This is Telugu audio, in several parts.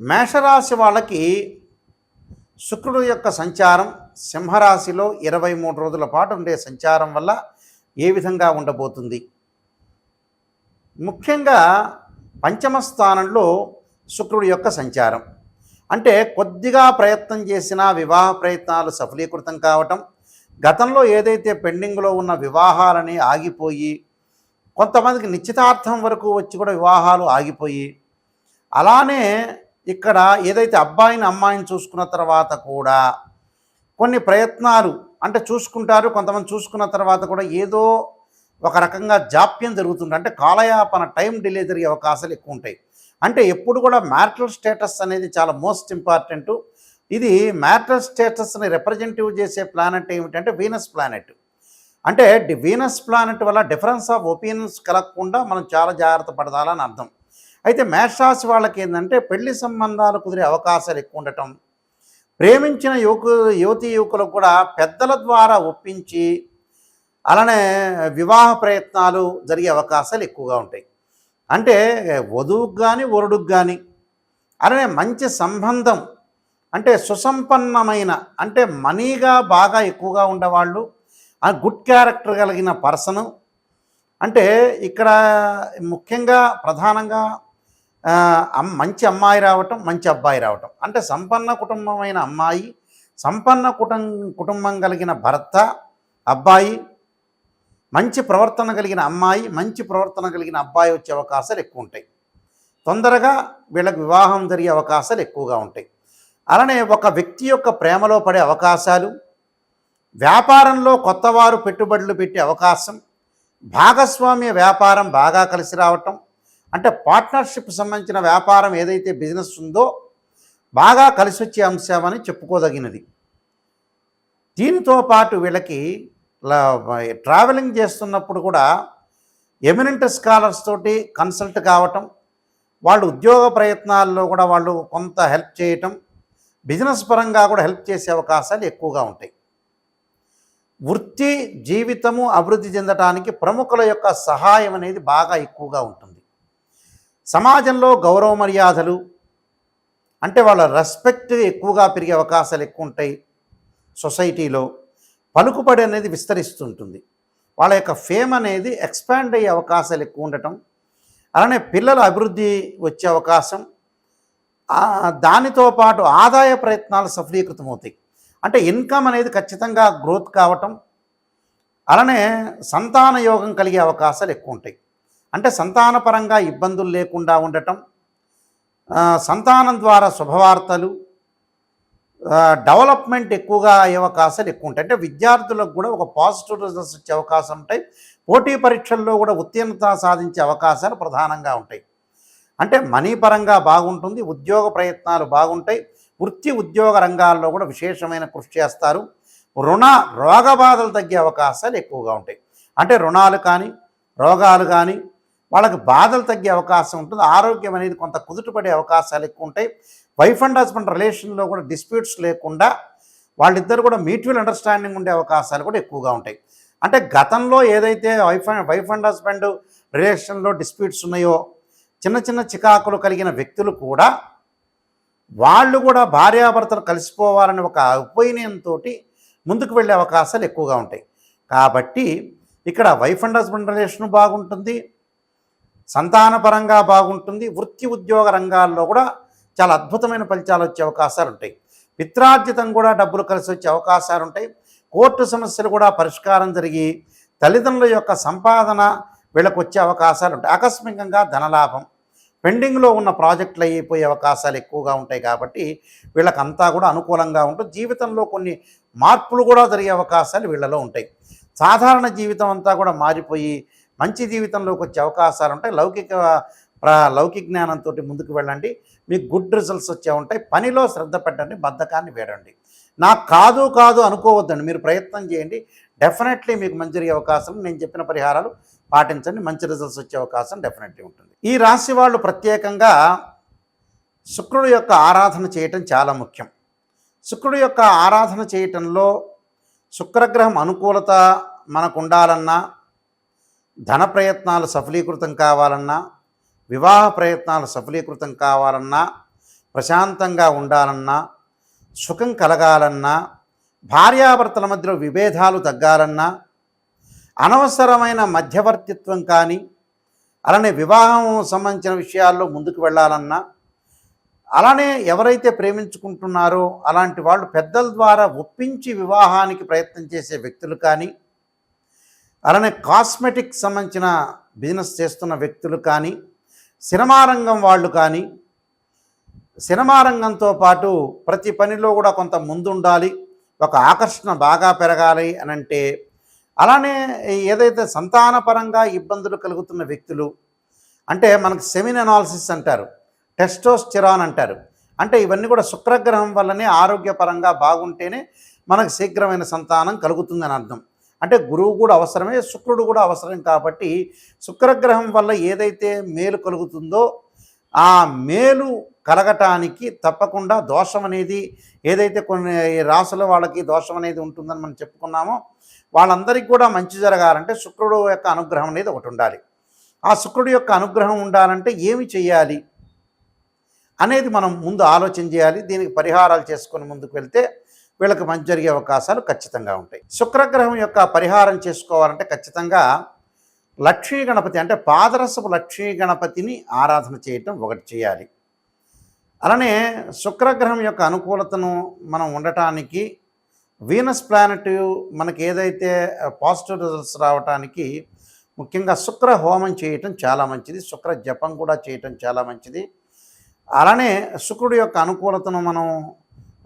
మేషరాశి వాళ్ళకి శుక్రుడు యొక్క సంచారం సింహరాశిలో ఇరవై మూడు రోజుల పాటు ఉండే సంచారం వల్ల ఏ విధంగా ఉండబోతుంది? ముఖ్యంగా పంచమ స్థానంలో శుక్రుడి యొక్క సంచారం. అంటే కొద్దిగా ప్రయత్నం చేసినా వివాహ ప్రయత్నాలు సఫలీకృతం కావటం గతంలో ఏదైతే పెండింగ్లో ఉన్న వివాహాలని ఆగిపోయి కొంతమందికి నిశ్చితార్థం వరకు వచ్చి కూడా వివాహాలు ఆగిపోయి అలానే ఇక్కడ ఏదైతే అబ్బాయిని అమ్మాయిని చూసుకున్న తర్వాత కూడా కొన్ని ప్రయత్నాలు అంటే చూసుకుంటారు కొంతమంది చూసుకున్న తర్వాత కూడా ఏదో ఒక రకంగా జాప్యం జరుగుతుంది అంటే కాలయాపన టైం డిలే జరిగే అవకాశాలు ఎక్కువ ఉంటాయి. అంటే ఎప్పుడు కూడా మ్యారిటల్ స్టేటస్ అనేది చాలా మోస్ట్ ఇంపార్టెంట్. ఇది మ్యారిటల్ స్టేటస్ని రిప్రజెంటివ్ చేసే ప్లానెట్ ఏమిటంటే వీనస్ ప్లానెట్. అంటే వీనస్ ప్లానెట్ వల్ల డిఫరెన్స్ ఆఫ్ ఒపీనియన్స్ కలగకుండా మనం చాలా జాగ్రత్త పడదాలని అర్థం. అయితే మేషరాశి వాళ్ళకి ఏంటంటే పెళ్ళి సంబంధాలు కుదిరే అవకాశాలు ఎక్కువ ఉండటం ప్రేమించిన యువకు యువతి యువకులకు కూడా పెద్దల ద్వారా ఒప్పించి అలానే వివాహ ప్రయత్నాలు జరిగే అవకాశాలు ఎక్కువగా ఉంటాయి. అంటే వధువుకు కానీ వరుడుకు కానీ అలానే మంచి సంబంధం అంటే సుసంపన్నమైన అంటే మనీగా బాగా ఎక్కువగా ఉండేవాళ్ళు ఆ గుడ్ క్యారెక్టర్ కలిగిన పర్సను అంటే ఇక్కడ ముఖ్యంగా ప్రధానంగా మంచి అమ్మాయి రావటం మంచి అబ్బాయి రావటం. అంటే సంపన్న కుటుంబమైన అమ్మాయి సంపన్న కుటుం కుటుంబం కలిగిన భర్త అబ్బాయి మంచి ప్రవర్తన కలిగిన అమ్మాయి మంచి ప్రవర్తన కలిగిన అబ్బాయి వచ్చే అవకాశాలు ఎక్కువ ఉంటాయి. తొందరగా వీళ్ళకి వివాహం జరిగే అవకాశాలు ఎక్కువగా ఉంటాయి. అలానే ఒక వ్యక్తి యొక్క ప్రేమలో పడే అవకాశాలు వ్యాపారంలో కొత్తవారు పెట్టుబడులు పెట్టే అవకాశం భాగస్వామ్య వ్యాపారం బాగా కలిసి రావటం అంటే పార్ట్నర్షిప్ సంబంధించిన వ్యాపారం ఏదైతే బిజినెస్ ఉందో బాగా కలిసి వచ్చే అంశం అని చెప్పుకోదగినది. దీనితో పాటు వీళ్ళకి ట్రావెలింగ్ చేస్తున్నప్పుడు కూడా ఎమినెంట్ స్కాలర్స్ తోటి కన్సల్ట్ కావటం వాళ్ళు ఉద్యోగ ప్రయత్నాల్లో కూడా వాళ్ళు కొంత హెల్ప్ చేయటం బిజినెస్ పరంగా కూడా హెల్ప్ చేసే అవకాశాలు ఎక్కువగా ఉంటాయి. వృత్తి జీవితము అభివృద్ధి చెందటానికి ప్రముఖుల యొక్క సహాయం అనేది బాగా ఎక్కువగా ఉంటుంది. సమాజంలో గౌరవ మర్యాదలు అంటే వాళ్ళ రెస్పెక్ట్ ఎక్కువగా పెరిగే అవకాశాలు ఎక్కువ ఉంటాయి సొసైటీలో. పలుకుబడి అనేది విస్తరిస్తుంటుంది. వాళ్ళ యొక్క ఫేమ్ అనేది ఎక్స్పాండ్ అయ్యే అవకాశాలు ఎక్కువ ఉండటం అలానే పిల్లల అభివృద్ధి వచ్చే అవకాశం దానితో పాటు ఆదాయ ప్రయత్నాలు సఫలీకృతమవుతాయి. అంటే ఇన్కమ్ అనేది ఖచ్చితంగా గ్రోత్ కావటం అలానే సంతాన యోగం కలిగే అవకాశాలు ఎక్కువ ఉంటాయి అంటే సంతానపరంగా ఇబ్బందులు లేకుండా ఉండటం సంతానం ద్వారా శుభవార్తలు డెవలప్మెంట్ ఎక్కువగా అయ్యే అవకాశాలు ఎక్కువ ఉంటాయి. అంటే విద్యార్థులకు కూడా ఒక పాజిటివ్ రిజల్ట్స్ వచ్చే అవకాశం ఉంటాయి. పోటీ పరీక్షల్లో కూడా ఉత్తీర్ణత సాధించే అవకాశాలు ప్రధానంగా ఉంటాయి. అంటే మనీ పరంగా బాగుంటుంది ఉద్యోగ ప్రయత్నాలు బాగుంటాయి. వృత్తి ఉద్యోగ రంగాల్లో కూడా విశేషమైన కృషి చేస్తారు. రుణ రోగ బాధలు తగ్గే అవకాశాలు ఎక్కువగా ఉంటాయి. అంటే రుణాలు కానీ రోగాలు కానీ వాళ్ళకి బాధలు తగ్గే అవకాశం ఉంటుంది. ఆరోగ్యం అనేది కొంత కుదుటపడే అవకాశాలు ఎక్కువ ఉంటాయి. వైఫ్ అండ్ హస్బెండ్ రిలేషన్లో కూడా డిస్ప్యూట్స్ లేకుండా వాళ్ళిద్దరు కూడా మ్యూచువల్ అండర్స్టాండింగ్ ఉండే అవకాశాలు కూడా ఎక్కువగా ఉంటాయి. అంటే గతంలో ఏదైతే wife and wife and husband రిలేషన్లో డిస్ప్యూట్స్ ఉన్నాయో చిన్న చిన్న చికాకులు కలిగిన వ్యక్తులు కూడా వాళ్ళు కూడా భార్యాభర్తలు కలిసిపోవాలని ఒక ఒపీనియన్ తోటి ముందుకు వెళ్ళే అవకాశాలు ఎక్కువగా ఉంటాయి. కాబట్టి ఇక్కడ వైఫ్ అండ్ హస్బెండ్ రిలేషన్ బాగుంటుంది. సంతానపరంగా బాగుంటుంది వృత్తి ఉద్యోగ రంగాల్లో కూడా చాలా అద్భుతమైన ఫలితాలు వచ్చే అవకాశాలు ఉంటాయి. పిత్రార్జితం కూడా డబ్బులు కలిసి వచ్చే అవకాశాలు ఉంటాయి. కోర్టు సమస్యలు కూడా పరిష్కారం జరిగి తల్లిదండ్రుల యొక్క సంపాదన వీళ్ళకు వచ్చే అవకాశాలు ఉంటాయి. ఆకస్మికంగా ధనలాభం పెండింగ్లో ఉన్న ప్రాజెక్టులు అయిపోయే అవకాశాలు ఎక్కువగా ఉంటాయి కాబట్టి వీళ్ళకంతా కూడా అనుకూలంగా ఉంటుంది. జీవితంలో కొన్ని మార్పులు కూడా జరిగే అవకాశాలు వీళ్ళలో ఉంటాయి. సాధారణ జీవితం అంతా కూడా మారిపోయి మంచి జీవితంలోకి వచ్చే అవకాశాలు ఉంటాయి. లౌకిక లౌకిక జ్ఞానంతో ముందుకు వెళ్ళండి. మీకు గుడ్ రిజల్ట్స్ వచ్చే ఉంటాయి. పనిలో శ్రద్ధ పెట్టండి. బద్ధకాన్ని వేడండి. నాకు కాదు కాదు అనుకోవద్దండి. మీరు ప్రయత్నం చేయండి. డెఫినెట్లీ మీకు మంచి జరిగే అవకాశం. నేను చెప్పిన పరిహారాలు పాటించండి. మంచి రిజల్ట్స్ వచ్చే అవకాశం డెఫినెట్లీ ఉంటుంది. ఈ రాశి వాళ్ళు ప్రత్యేకంగా శుక్రుడు యొక్క ఆరాధన చేయటం చాలా ముఖ్యం. శుక్రుడు యొక్క ఆరాధన చేయటంలో శుక్రగ్రహం అనుకూలత మనకు ఉండాలన్నా ధన ప్రయత్నాలు సఫలీకృతం కావాలన్నా వివాహ ప్రయత్నాలు సఫలీకృతం కావాలన్నా ప్రశాంతంగా ఉండాలన్నా సుఖం కలగాలన్నా భార్యాభర్తల మధ్యలో విభేదాలు తగ్గాలన్నా అనవసరమైన మధ్యవర్తిత్వం కానీ అలానే వివాహం సంబంధించిన విషయాల్లో ముందుకు వెళ్ళాలన్నా అలానే ఎవరైతే ప్రేమించుకుంటున్నారో అలాంటి వాళ్ళు పెద్దల ద్వారా ఒప్పించి వివాహానికి ప్రయత్నం చేసే వ్యక్తులు కానీ అలానే కాస్మెటిక్ సంబంధించిన బిజినెస్ చేస్తున్న వ్యక్తులు కానీ సినిమా రంగం వాళ్ళు కానీ సినిమా రంగంతో పాటు ప్రతి పనిలో కూడా కొంత ముందుండాలి ఒక ఆకర్షణ బాగా పెరగాలి అని అంటే అలానే ఏదైతే సంతానపరంగా ఇబ్బందులు కలుగుతున్న వ్యక్తులు అంటే మనకు సెమిన్ అనాలిసిస్ అంటారు టెస్టోస్టిరాన్ అంటారు అంటే ఇవన్నీ కూడా శుక్రగ్రహం వల్లనే ఆరోగ్యపరంగా బాగుంటేనే మనకు శీఘ్రమైన సంతానం కలుగుతుందని అర్థం. అంటే గురువు కూడా అవసరమే శుక్రుడు కూడా అవసరం కాబట్టి శుక్రగ్రహం వల్ల ఏదైతే మేలు కలుగుతుందో ఆ మేలు కలగటానికి తప్పకుండా దోషం అనేది ఏదైతే కొన్ని రాసుల వాళ్ళకి దోషం అనేది ఉంటుందని మనం చెప్పుకున్నామో వాళ్ళందరికీ కూడా మంచి జరగాలంటే శుక్రుడు యొక్క అనుగ్రహం అనేది ఒకటి ఉండాలి. ఆ శుక్రుడు యొక్క అనుగ్రహం ఉండాలంటే ఏమి చేయాలి అనేది మనం ముందు ఆలోచన చేయాలి. దీనికి పరిహారాలు చేసుకొని ముందుకు వెళ్తే వీళ్ళకి మంచి జరిగే అవకాశాలు ఖచ్చితంగా ఉంటాయి. శుక్రగ్రహం యొక్క పరిహారం చేసుకోవాలంటే ఖచ్చితంగా లక్ష్మీ గణపతి అంటే పాదరసపు లక్ష్మీ గణపతిని ఆరాధన చేయటం ఒకటి చేయాలి. అలానే శుక్రగ్రహం యొక్క అనుకూలతను మనం ఉండటానికి వీనస్ ప్లానెట్ మనకి ఏదైతే పాజిటివ్ రిజల్ట్స్ రావటానికి ముఖ్యంగా శుక్ర హోమం చేయటం చాలా మంచిది. శుక్ర జపం కూడా చేయటం చాలా మంచిది. అలానే శుక్రుడి యొక్క అనుకూలతను మనం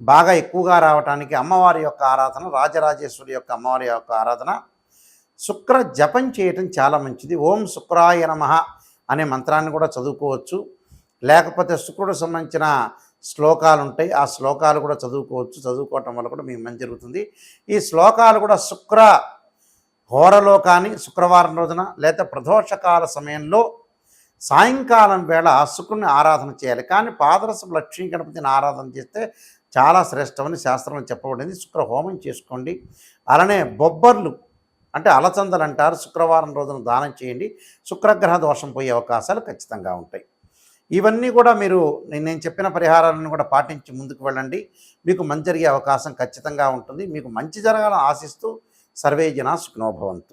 బాగా ఎక్కువగా రావటానికి అమ్మవారి యొక్క ఆరాధన రాజరాజేశ్వరి యొక్క అమ్మవారి యొక్క ఆరాధన శుక్ర జపం చేయటం చాలా మంచిది. ఓం శుక్రాయ నమః అనే మంత్రాన్ని కూడా చదువుకోవచ్చు. లేకపోతే శుక్రుడు సంబంధించిన శ్లోకాలు ఉంటాయి. ఆ శ్లోకాలు కూడా చదువుకోవచ్చు. చదువుకోవటం వల్ల కూడా మీకు మంచి జరుగుతుంది. ఈ శ్లోకాలు కూడా శుక్ర హోరలో కానీ శుక్రవారం రోజున లేదా ప్రదోషకాల సమయంలో సాయంకాలం వేళ శుక్రుని ఆరాధన చేయాలి. కానీ పాదరస లక్ష్మీ గణపతిని ఆరాధన చేస్తే చాలా శ్రేష్టమని శాస్త్రంలో చెప్పబడింది. శుక్ర హోమం చేసుకోండి. అలానే బొబ్బర్లు అంటే అలచందలు అంటారు. శుక్రవారం రోజున దానం చేయండి. శుక్రగ్రహ దోషం పోయే అవకాశాలు ఖచ్చితంగా ఉంటాయి. ఇవన్నీ కూడా మీరు నేను చెప్పిన పరిహారాలను కూడా పాటించి ముందుకు వెళ్ళండి. మీకు మంచి జరిగే అవకాశం ఖచ్చితంగా ఉంటుంది. మీకు మంచి జరగాలని ఆశిస్తూ సర్వే జన సుఖనోభవంతు